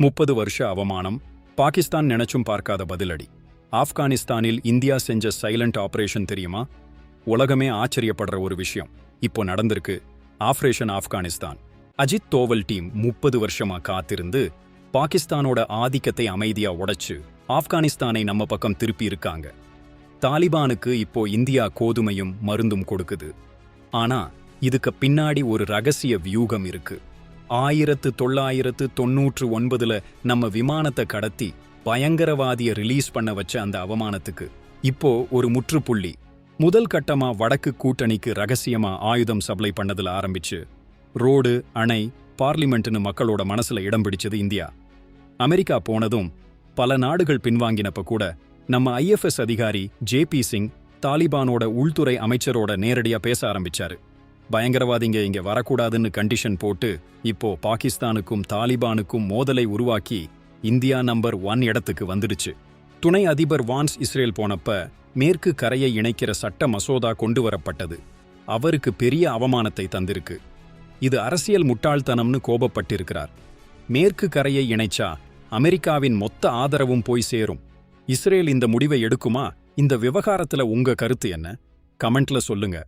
முப்பது வருஷ அவமானம். பாகிஸ்தான் நினைச்சும் பார்க்காத பதிலடி. ஆப்கானிஸ்தானில் இந்தியா செஞ்ச சைலண்ட் ஆபரேஷன் தெரியுமா? உலகமே ஆச்சரியப்படுற ஒரு விஷயம். இப்போ நடந்திருக்கு ஆப்ரேஷன் ஆப்கானிஸ்தான். அஜித் தோவல் டீம் முப்பது வருஷமா காத்திருந்து பாகிஸ்தானோட ஆதிக்கத்தை அமைதியா உடைச்சு ஆப்கானிஸ்தானை நம்ம பக்கம் திருப்பி இருக்காங்க. தாலிபானுக்கு இப்போ இந்தியா கோதுமையும் மருந்தும் கொடுக்குது. ஆனா இதுக்கு பின்னாடி ஒரு ரகசிய வியூகம் இருக்கு. ஆயிரத்து தொள்ளாயிரத்து தொன்னூற்று ஒன்பதுல நம்ம விமானத்தை கடத்தி பயங்கரவாதிய ரிலீஸ் பண்ண வச்ச அந்த அவமானத்துக்கு. இப்போ ஒரு முற்றுப்புள்ளி. முதல் கட்டமா வடக்கு கூட்டணிக்கு ரகசியமா ஆயுதம் சப்ளை பண்ணதுல ஆரம்பிச்சு. ரோடு அணை பார்லிமெண்ட்னு மக்களோட மனசுல இடம் பிடிச்சது இந்தியா. அமெரிக்கா போனதும் பல நாடுகள் பின்வாங்கினப்ப கூட நம்ம ஐஎஃப்எஸ் அதிகாரி ஜேபி சிங் தாலிபானோட உள்துறை அமைச்சரோட நேரடியா பேச ஆரம்பிச்சாரு. பயங்கரவாதிங்க இங்க வரக்கூடாதுன்னு கண்டிஷன் போட்டு இப்போ பாகிஸ்தானுக்கும் தாலிபானுக்கும் மோதலை உருவாக்கி இந்தியா நம்பர் ஒன் இடத்துக்கு வந்துடுச்சு. துணை அதிபர் வான்ஸ் இஸ்ரேல் போனப்ப மேற்கு கரையை இணைக்கிற சட்ட மசோதா கொண்டு வரப்பட்டது. அவருக்கு பெரிய அவமானத்தை தந்திருக்கு. இது அரசியல் முட்டாள்தனம்னு கோபப்பட்டிருக்கிறார். மேற்கு கரையை இணைச்சா அமெரிக்காவின் மொத்த ஆதரவும் போய் சேரும். இஸ்ரேல் இந்த முடிவை எடுக்குமா? இந்த விவகாரத்துல உங்க கருத்து என்ன? கமெண்ட்ல சொல்லுங்க.